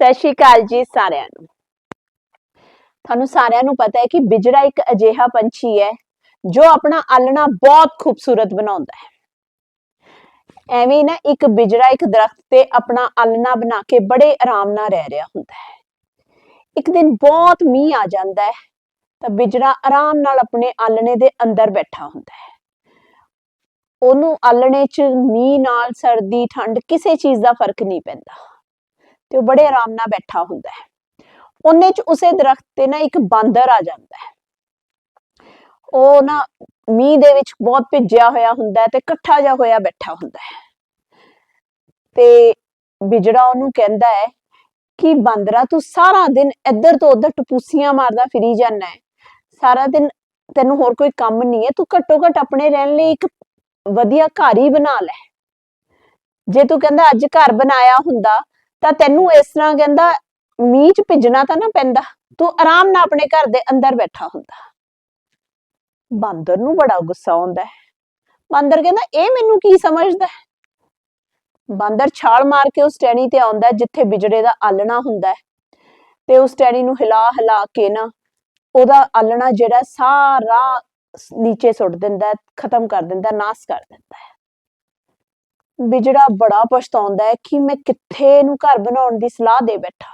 ਸਤਿ ਸ਼੍ਰੀ ਅਕਾਲ ਜੀ ਸਾਰਿਆਂ ਨੂੰ। ਤੁਹਾਨੂੰ ਸਾਰਿਆਂ ਨੂੰ ਪਤਾ ਹੈ ਕਿ ਬਿਜੜਾ ਇੱਕ ਅਜਿਹਾ ਪੰਛੀ ਹੈ, ਜੋ ਆਪਣਾ ਆਲਣਾ ਬਹੁਤ ਖੂਬਸੂਰਤ ਬਣਾਉਂਦਾ ਹੈ। ਐਵੇਂ ਨਾ ਇੱਕ ਬਿਜੜਾ ਇੱਕ ਦਰਖਤ ਤੇ ਆਪਣਾ ਆਲਣਾ ਬਣਾ ਕੇ ਬੜੇ ਆਰਾਮ ਨਾਲ ਰਹਿ ਰਿਹਾ ਹੁੰਦਾ ਹੈ। ਇੱਕ ਦਿਨ ਬਹੁਤ ਮੀਂਹ ਆ ਜਾਂਦਾ ਹੈ, ਤਾਂ ਬਿਜੜਾ ਆਰਾਮ ਨਾਲ ਆਪਣੇ ਆਲਣੇ ਦੇ ਅੰਦਰ ਬੈਠਾ ਹੁੰਦਾ ਹੈ। ਉਹਨੂੰ ਆਲਣੇ 'ਚ ਮੀਂਹ ਨਾਲ ਸਰਦੀ, ਠੰਡ ਕਿਸੇ ਚੀਜ਼ ਦਾ ਫ਼ਰਕ ਨਹੀਂ ਪੈਂਦਾ। ਤੇ ਉਹ ਬੜੇ ਆਰਾਮ ਨਾਲ ਬੈਠਾ ਹੁੰਦਾ ਹੈ। ਉਹਨੇ ਚ ਉਸੇ ਦਰਖਤ ਤੇ ਨਾ ਇੱਕ ਬਾਂਦਰ ਆ ਜਾਂਦਾ ਹੈ। ਉਹ ਨਾ ਮੀਂਹ ਦੇ ਵਿੱਚ ਬਹੁਤ ਭਿੱਜਿਆ ਹੋਇਆ ਹੁੰਦਾ ਤੇ ਇਕੱਠਾ ਜਿਹਾ ਹੋਇਆ ਬੈਠਾ ਹੁੰਦਾ ਹੈ। ਤੇ ਬਿਜੜਾ ਉਹਨੂੰ ਕਹਿੰਦਾ ਹੈ ਕਿ ਬਾਂਦਰਾ, ਤੂੰ ਸਾਰਾ ਦਿਨ ਇੱਧਰ ਤੋਂ ਉੱਧਰ ਟਪੂਸੀਆਂ ਮਾਰਦਾ ਫਿਰੀ ਜਾਂਦਾ ਹੈ। ਸਾਰਾ ਦਿਨ ਤੈਨੂੰ ਹੋਰ ਕੋਈ ਕੰਮ ਨਹੀਂ ਹੈ। ਤੂੰ ਘੱਟੋ ਘੱਟ ਆਪਣੇ ਰਹਿਣ ਲਈ ਇੱਕ ਵਧੀਆ ਘਰ ਹੀ ਬਣਾ ਲੈ। ਜੇ ਤੂੰ ਕਹਿੰਦਾ ਅੱਜ ਘਰ ਬਣਾਇਆ ਹੁੰਦਾ ਤਾਂ ਤੈਨੂੰ ਇਸ ਤਰ੍ਹਾਂ ਕਹਿੰਦਾ, ਮੀਂਹ ਚ ਭਿੱਜਣਾ ਤਾਂ ਨਾ ਪੈਂਦਾ, ਤੂੰ ਆਰਾਮ ਨਾਲ ਆਪਣੇ ਘਰ ਦੇ ਅੰਦਰ ਬੈਠਾ ਹੁੰਦਾ। ਬਾਂਦਰ ਨੂੰ ਬੜਾ ਗੁੱਸਾ ਆਉਂਦਾ ਹੈ। ਬਾਂਦਰ ਕਹਿੰਦਾ, ਇਹ ਮੈਨੂੰ ਕੀ ਸਮਝਦਾ ਹੈ? ਬਾਂਦਰ ਛਾਲ ਮਾਰ ਕੇ ਉਸ ਟੈਣੀ ਤੇ ਆਉਂਦਾ ਜਿੱਥੇ ਬਿਜੜੇ ਦਾ ਆਲਣਾ ਹੁੰਦਾ ਹੈ। ਤੇ ਉਸ ਟੈਣੀ ਨੂੰ ਹਿਲਾ ਹਿਲਾ ਕੇ ਨਾ, ਉਹਦਾ ਆਲਣਾ ਜਿਹੜਾ ਸਾਰਾ ਨੀਚੇ ਸੁੱਟ ਦਿੰਦਾ ਖਤਮ ਕਰ ਦਿੰਦਾ ਨਾਸ ਕਰ ਦਿੰਦਾ ਹੈ। ਬਿਜੜਾ ਬੜਾ ਪਛਤਾਉਂਦਾ ਹੈ ਕਿ ਮੈਂ ਕਿੱਥੇ ਇਹਨੂੰ ਘਰ ਬਣਾਉਣ ਦੀ ਸਲਾਹ ਦੇ ਬੈਠਾ।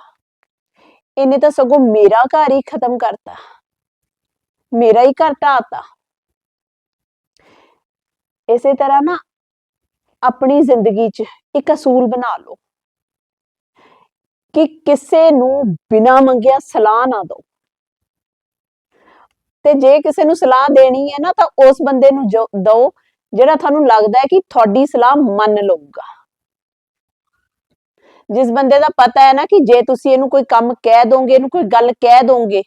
ਇਹਨੇ ਤਾਂ ਸਗੋਂ ਮੇਰਾ ਘਰ ਹੀ ਖਤਮ ਕਰਤਾ। ਮੇਰਾ ਹੀ ਘਰ ਢਾਤਾ ਇਸੇ ਤਰ੍ਹਾਂ ਨਾ ਆਪਣੀ ਜ਼ਿੰਦਗੀ 'ਚ ਇੱਕ ਅਸੂਲ ਬਣਾ ਲਓ ਕਿ ਕਿਸੇ ਨੂੰ ਬਿਨਾ ਮੰਗਿਆ ਸਲਾਹ ਨਾ ਦਿਓ। ਤੇ ਜੇ ਕਿਸੇ ਨੂੰ ਸਲਾਹ ਦੇਣੀ ਹੈ ਨਾ ਤਾਂ ਉਸ ਬੰਦੇ ਨੂੰ ਜੋ ਦਿਓ ਜਿਹੜਾ ਤੁਹਾਨੂੰ ਲੱਗਦਾ ਹੈ ਕਿ ਤੁਹਾਡੀ ਸਲਾਹ ਮੰਨ ਲਊਗਾ। ਜਿਸ ਬੰਦੇ ਦਾ ਪਤਾ ਹੈ ਨਾ ਕਿ ਜੇ ਤੁਸੀਂ ਇਹਨੂੰ ਕੋਈ ਕੰਮ ਕਹਿ ਦੋਗੇ, ਇਹਨੂੰ ਕੋਈ ਗੱਲ ਕਹਿ ਦੋਗੇ,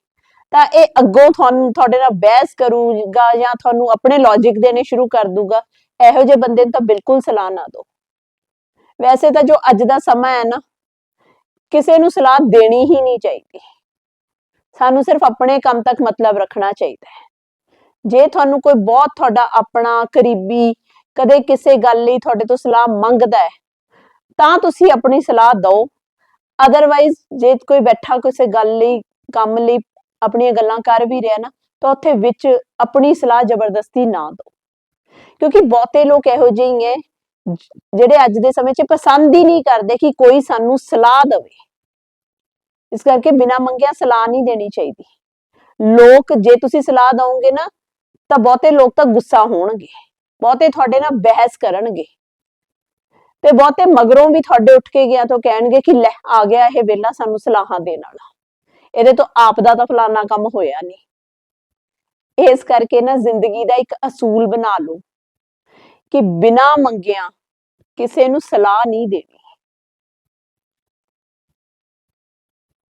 ਤਾਂ ਇਹ ਅੱਗੋਂ ਤੁਹਾਨੂੰ, ਤੁਹਾਡੇ ਨਾਲ ਬਹਿਸ ਕਰੂਗਾ ਜਾਂ ਤੁਹਾਨੂੰ ਆਪਣੇ ਲੌਜੀਕ ਦੇਣੇ ਸ਼ੁਰੂ ਕਰ ਦੂਗਾ। ਇਹੋ ਜਿਹੇ ਬੰਦੇ ਨੂੰ ਤਾਂ ਬਿਲਕੁਲ ਸਲਾਹ ਨਾ ਦਿਓ। ਵੈਸੇ ਤਾਂ ਜੋ ਅੱਜ ਦਾ ਸਮਾਂ ਹੈ ਨਾ, ਕਿਸੇ ਨੂੰ ਸਲਾਹ ਦੇਣੀ ਹੀ ਨਹੀਂ ਚਾਹੀਦੀ। ਸਾਨੂੰ ਸਿਰਫ ਆਪਣੇ ਕੰਮ ਤੱਕ ਮਤਲਬ ਰੱਖਣਾ ਚਾਹੀਦਾ ਹੈ। ਜੇ ਤੁਹਾਨੂੰ ਕੋਈ ਬਹੁਤ ਤੁਹਾਡਾ ਆਪਣਾ ਕਰੀਬੀ ਕਦੇ ਕਿਸੇ ਗੱਲ ਲਈ ਤੁਹਾਡੇ ਤੋਂ ਸਲਾਹ ਮੰਗਦਾ ਹੈ, ਤਾਂ ਤੁਸੀਂ ਆਪਣੀ ਸਲਾਹ ਦਿਓ। ਅਦਰਵਾਈਜ਼ ਜੇ ਕੋਈ ਬੈਠਾ ਕਿਸੇ ਗੱਲ ਲਈ, ਕੰਮ ਲਈ ਆਪਣੀਆਂ ਗੱਲਾਂ ਕਰ ਵੀ ਰਿਹਾ ਨਾ, ਤਾਂ ਉੱਥੇ ਵਿੱਚ ਆਪਣੀ ਸਲਾਹ ਜ਼ਬਰਦਸਤੀ ਨਾ ਦਿਓ। ਕਿਉਂਕਿ ਬਹੁਤੇ ਲੋਕ ਇਹੋ ਜਿਹੇ ਹੀ ਹੈ ਜਿਹੜੇ ਅੱਜ ਦੇ ਸਮੇਂ 'ਚ ਪਸੰਦ ਹੀ ਨਹੀਂ ਕਰਦੇ ਕਿ ਕੋਈ ਸਾਨੂੰ ਸਲਾਹ ਦੇਵੇ। ਇਸ ਕਰਕੇ ਬਿਨਾਂ ਮੰਗਿਆ ਸਲਾਹ ਨਹੀਂ ਦੇਣੀ ਚਾਹੀਦੀ। ਲੋਕ, ਜੇ ਤੁਸੀਂ ਸਲਾਹ ਦਵੋਗੇ ਨਾ ਤਾਂ ਬਹੁਤੇ ਲੋਕ ਤਾਂ ਗੁੱਸਾ ਹੋਣਗੇ, ਬਹੁਤੇ ਤੁਹਾਡੇ ਨਾਲ ਬਹਿਸ ਕਰਨਗੇ ਤੇ ਬਹੁਤੇ ਮਗਰੋਂ ਵੀ ਤੁਹਾਡੇ ਉੱਠ ਕੇ ਗਿਆ ਤਾਂ ਕਹਿਣਗੇ ਕਿ ਲੈ ਆ ਗਿਆ ਇਹ ਵੇਲਾ ਸਾਨੂੰ ਸਲਾਹਾਂ ਦੇਣ ਵਾਲਾ। ਇਹਦੇ ਤੋਂ ਆਪ ਦਾ ਤਾਂ ਫਲਾਨਾ ਕੰਮ ਹੋਇਆ ਨਹੀਂ ਇਸ ਕਰਕੇ ਨਾ ਜ਼ਿੰਦਗੀ ਦਾ ਇੱਕ ਅਸੂਲ ਬਣਾ ਲਓ ਕਿ ਬਿਨਾਂ ਮੰਗਿਆ ਕਿਸੇ ਨੂੰ ਸਲਾਹ ਨਹੀਂ ਦੇਣੀ।